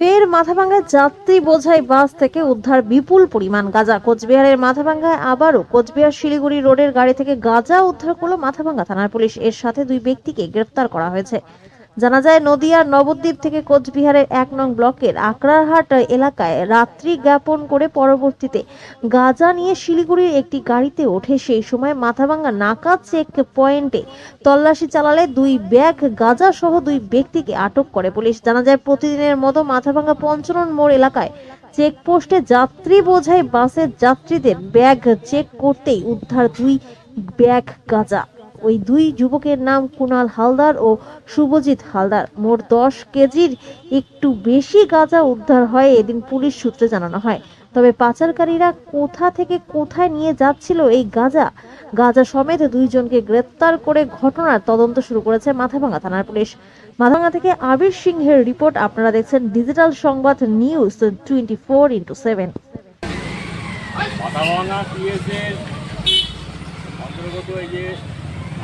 ফের মাথাভাঙ্গায় যাত্রী বোঝাই বাস থেকে উদ্ধার বিপুল পরিমাণ গাঁজা। কোচবিহারের মাথাভাঙ্গায় আবারও কোচবিহার শিলিগুড়ি রোডের গাড়ি থেকে গাঁজা উদ্ধার করল মাথাভাঙ্গা থানার পুলিশ। এর সাথে দুই ব্যক্তিকে গ্রেফতার করা হয়েছে। জানা যায় নদিয়ার নবদ্বীপ থেকে কোচবিহারের এক নং ব্লকের আকরারহাট এলাকায় রাত্রি জ্ঞাপন করে পরবর্তীতে গাঁজা নিয়ে শিলিগুড়ির একটি গাড়িতে ওঠে। সেই সময় মাথাভাঙ্গা নাকা চেক পয়েন্টে তল্লাশি চালালে দুই ব্যাগ গাঁজা সহ দুই ব্যক্তিকে আটক করে পুলিশ। জানা যায়, প্রতিদিনের মতো মাথাভাঙ্গা পঞ্চরণ মোড় এলাকায় চেকপোস্টে যাত্রী বোঝাই বাসের যাত্রীদের ব্যাগ চেক করতেই উদ্ধার দুই ব্যাগ গাঁজা। ওই দুই যুবকের নাম কুনাল হালদার ও শুভজিৎ হালদার। মোট দশ কেজির একটু বেশি গাঁজা উদ্ধার হয় এদিন পুলিশ সূত্রে জানানো হয়। তবে পাচারকারীরা কোথা থেকে কোথায় নিয়ে যাচ্ছিল এই গাঁজা? গাঁজা সমেত দুইজনকে গ্রেপ্তার করে ঘটনার তদন্ত শুরু করেছে মাথাভাঙ্গা থানার পুলিশ। মাথাভাঙ্গা থেকে আবির সিংহের রিপোর্ট আপনারা দেখছেন ডিজিটাল সংবাদ news twenty four into seven. Mathabhanga পিএসের অন্তর্গত এই যে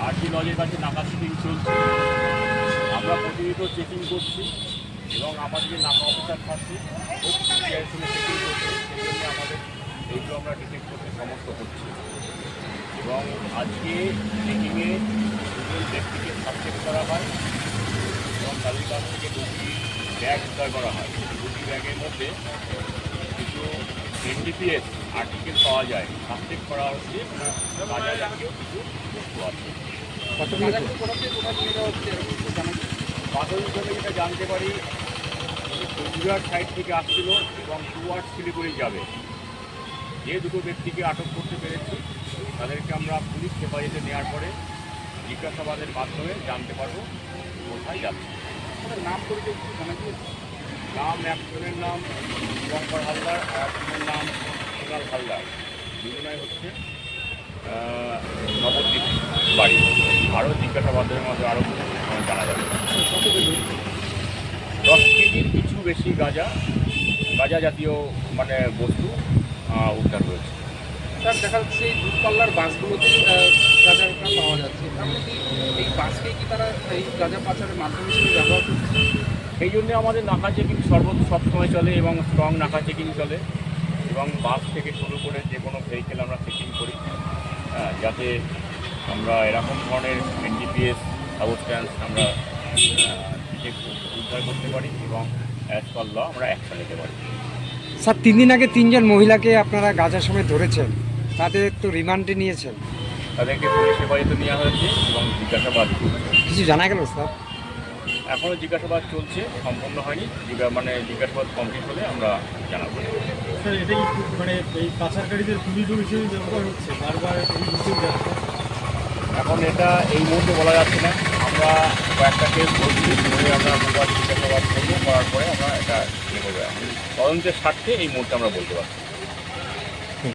আরটি লজের কাছে নাকা চেকিং চলছে। আমরা প্রতিনিয়ত চেকিং করছি এবং আমাদের যে নাকা অফিসার থাকছে চেকিং করছে। আমাদের এইগুলো আমরা ডিটেক্ট করতে সমস্ত হচ্ছে। এবং আজকে চেকিংয়ে দুজন ব্যক্তিকে সাবজেক্ট করা হয় এবং তাদের কাছ থেকে দুটি ব্যাগ উদ্ধার করা হয়। দুটি ব্যাগের মধ্যে কিছু এনডিপিএস আর্টিকেল পাওয়া যায়। সাবজেক্ট করা হচ্ছে বাজার জাতীয় কিছু বস্তু আছে। প্রাথমিক যেটা জানতে পারি কোচবিহার সাইড থেকে আসছিল এবং টুয়ার্ড শিলিগুড়ি যাবে। যে দুটো ব্যক্তিকে আটক করতে পেরেছি তাদেরকে আমরা পুলিশ হেফাজতে নেওয়ার পরে জিজ্ঞাসাবাদের মাধ্যমে জানতে পারব কোথায় যাচ্ছে। নাম পরিচয় নাম একজনের নাম শঙ্কর হালদার আর একজনের নাম কুণাল হালদার দুজনাই হচ্ছে নবদ্বীপ বাড়ি। আরও জিজ্ঞাসাবাদের মধ্যে আরও জানা যাবে। দশ কেজির কিছু বেশি গাঁজা গাঁজা জাতীয় মানে বস্তু উদ্ধার হয়েছে। স্যার দেখা যাচ্ছে এই দূরপাল্লার বাসগুলোতে গাঁজাটা পাওয়া যাচ্ছে। তার মানে কি এই বাসকে কি তারা এই গাঁজা পাচারের মাধ্যম হিসেবে ব্যবহার করছে? সেই জন্য আমাদের নাকা চেকিং সর্ব সবসময় চলে এবং স্ট্রং নাকা চেকিং চলে। এবং বাস থেকে শুরু করে যে কোনো ভেহিকেল আমরা চেকিং করি। যাতে আমরা এরকম ধরনের এনডিপিএস সাবস্ট্যান্স আমরা উদ্ধার করতে পারি এবং অ্যাজ পার ল আমরা অ্যাকশন নিতে পারি। স্যার তিন দিন আগে তিনজন মহিলাকে আপনারা গাজার সময় ধরেছেন। তাদের তো রিমান্ডে নিয়েছেন। তাদেরকে পুলিশ হেফাজতে নেওয়া হয়েছে এবং জিজ্ঞাসাবাদ। কিছু জানা গেল স্যার? এখনও জিজ্ঞাসাবাদ চলছে সম্পন্ন হয়নি। জিজ্ঞা- মানে জিজ্ঞাসাবাদ কমপ্লিট হলে আমরা জানাব। স্যার এটা কি খুব মানে এই পাচারকারীদের পুলিশ হিসেবে ব্যবহার হচ্ছে বারবার এখন এটা এই মুহূর্তে বলা যাচ্ছে না। আমরা কয়েকটা কেস বলছি ধরে আমরা জিজ্ঞাসাবাদ করব করার পরে আমরা এটা ইয়ে করব। তদন্তের স্বার্থে এই মুহূর্তে আমরা বলতে পারছি